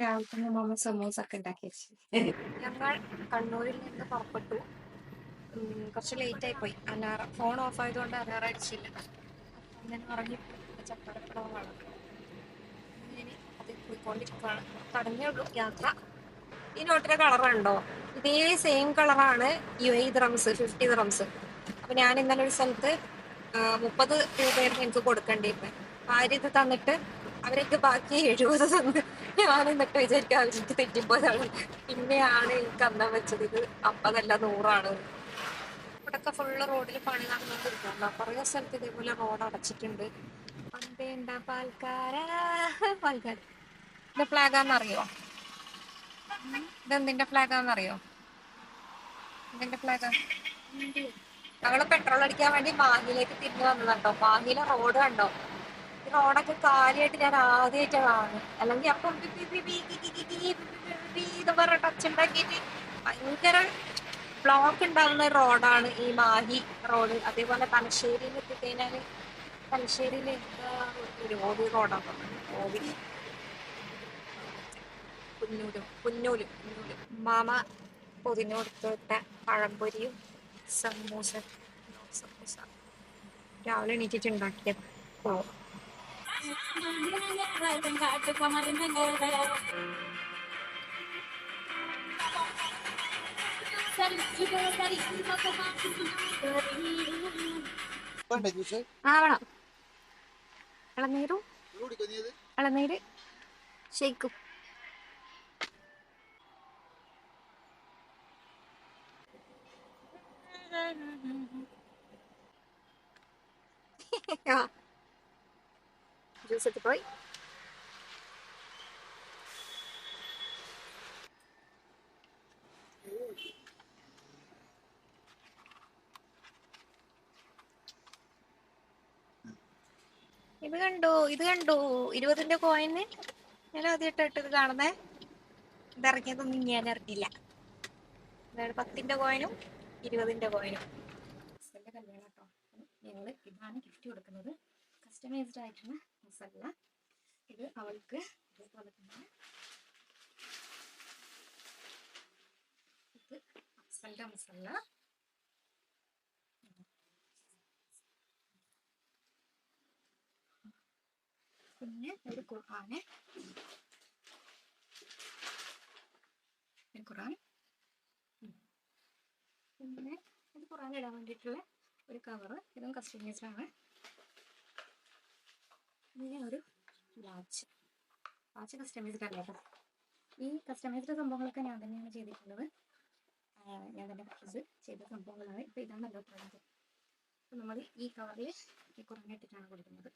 രാവിലെ മമ്മ സമൂസ ഒക്കെ ഉണ്ടാക്കി ഞങ്ങൾ കണ്ണൂരിൽ നിന്ന് പുറപ്പെട്ടു. കുറച്ച് ലേറ്റ് ആയി പോയി. അലാറം ഫോൺ ഓഫ് ആയതുകൊണ്ട് അലാറം അടിച്ചില്ല. അങ്ങനെ ഉറങ്ങി ചപ്പടപ്പടമാണ് അങ്ങനെ അത് പോയിക്കൊണ്ടിരിക്കുകയാണ് തുടങ്ങിയേ യാത്ര. ഈ നോട്ടിലെ കളർ ഉണ്ടോ ഇതേ സെയിം കളറാണ് U A dirhams fifty dirhams അപ്പൊ ഞാൻ ഇന്നലെ ഒരു സ്ഥലത്ത് മുപ്പത് രൂപയായിരുന്നു എനിക്ക് കൊടുക്കേണ്ടിയിരുന്നത് ആര് ഇത് തന്നിട്ട് അവർക്ക് ബാക്കി എഴുപത് തന്ന് ഞാൻ എന്നിട്ട് വിചാരിക്കും അവർക്ക് തെറ്റിപ്പോയതാണ്. പിന്നെയാണ് എനിക്ക് അന്നം വെച്ചത് ഇത് അമ്പതല്ല നൂറാണ്. ഇവിടൊക്കെ ഫുള്ള് റോഡിൽ പണി നടന്നുകൊണ്ടിരിക്കുകയാണ് കുറേ സ്ഥലത്ത് ഇതേപോലെ റോഡ് അടച്ചിട്ടുണ്ട്. പണ്ടേണ്ട പാൽക്കാര പാൽക്കാര് ഇത് ഫ്ലാഗാന്നറിയോ ഇതെന്തിന്റെ ഫ്ലാഗാന്നറിയോ ഇതിന്റെ ഫ്ലാഗാ ഞങ്ങൾ പെട്രോൾ അടിക്കാൻ വേണ്ടി മാഹിലേക്ക് തിരിഞ്ഞു വന്നതാട്ടോ. മാഹിയിലെ റോഡ് കണ്ടോ? റോഡൊക്കെ കാര്യമായിട്ട് ഞാൻ ആദ്യമായിട്ടാണ് കാണുന്നത് അല്ലെങ്കിൽ അപ്പം എന്ന് പറഞ്ഞ ടച്ച് ഉണ്ടാക്കിയിട്ട് ഭയങ്കര ബ്ലോക്ക് ഉണ്ടാകുന്ന റോഡാണ് ഈ മാഹി റോഡ് അതേപോലെ തലശ്ശേരിയിൽ എത്തിക്കഴിഞ്ഞാൽ തലശ്ശേരിയിൽ ഓവി റോഡാണ് ഓവി പുന്നൂര് പുന്നൂര് പുന്നൂര് മാമ പൊതിനോടുത്തോട്ട പഴംപൊരിയും സമൂസ സമൂസ രാവിലെ എണീറ്റിട്ട് ഉണ്ടാക്കിയത് ഓ വേണ്ടേ ജ്യൂസ് ആ വേണം ഇളനീരും കുടിക്കോ നീ അത് ഇളനീര് ഷെയ്ക്കും ജ്യൂസ് പോയി ഇത് കണ്ടു? ഇത് കണ്ടു? ഇരുപതിന്റെ കോയിന് ഞാൻ ആദ്യമായിട്ടായിട്ട് ഇത് കാണുന്നേ ഇതിറങ്ങിയതൊന്നും ഞാൻ അറിഞ്ഞില്ല. അതായത് പത്തിന്റെ കോയിനും ഇരുപതിന്റെ കോയിനും കല്യാണം കേട്ടോ. ഞങ്ങൾ ഇതാണ് ഗിഫ്റ്റ് കൊടുക്കുന്നത്. കസ്റ്റമൈസ്ഡ് ആയിട്ടുള്ള മസാല ഇത് അവൾക്ക് ഇതേപോലെ തന്നെ ഇത് ഹസ്ബൻഡിന്റെ മസാല പിന്നെ ഒരു ഖുർആന് ഒരു ഖുർആൻ ഉം. പിന്നെ ഇത് ഖുർആൻ ഇടാൻ വേണ്ടിയിട്ടുള്ള ഒരു കവറ് ഇതും കസ്റ്റമൈസ്ഡ് പിന്നെ ഒരു വാച്ച്. വാച്ച് കസ്റ്റമൈസ്ഡ് അല്ല കേട്ടോ. ഈ കസ്റ്റമൈസ്ഡ് സംഭവങ്ങളൊക്കെ ഞാൻ തന്നെയാണ് ചെയ്തിട്ടുള്ളത്. ഞാൻ തന്നെ പർച്ചേസ് ചെയ്ത സംഭവങ്ങളാണ്. ഇപ്പൊ ഇതാണല്ലോ പറയുന്നത് നമ്മൾ ഈ കവറിൽ ഈ ഖുർആൻ ഇട്ടിട്ടാണ് കൊടുക്കുന്നത്.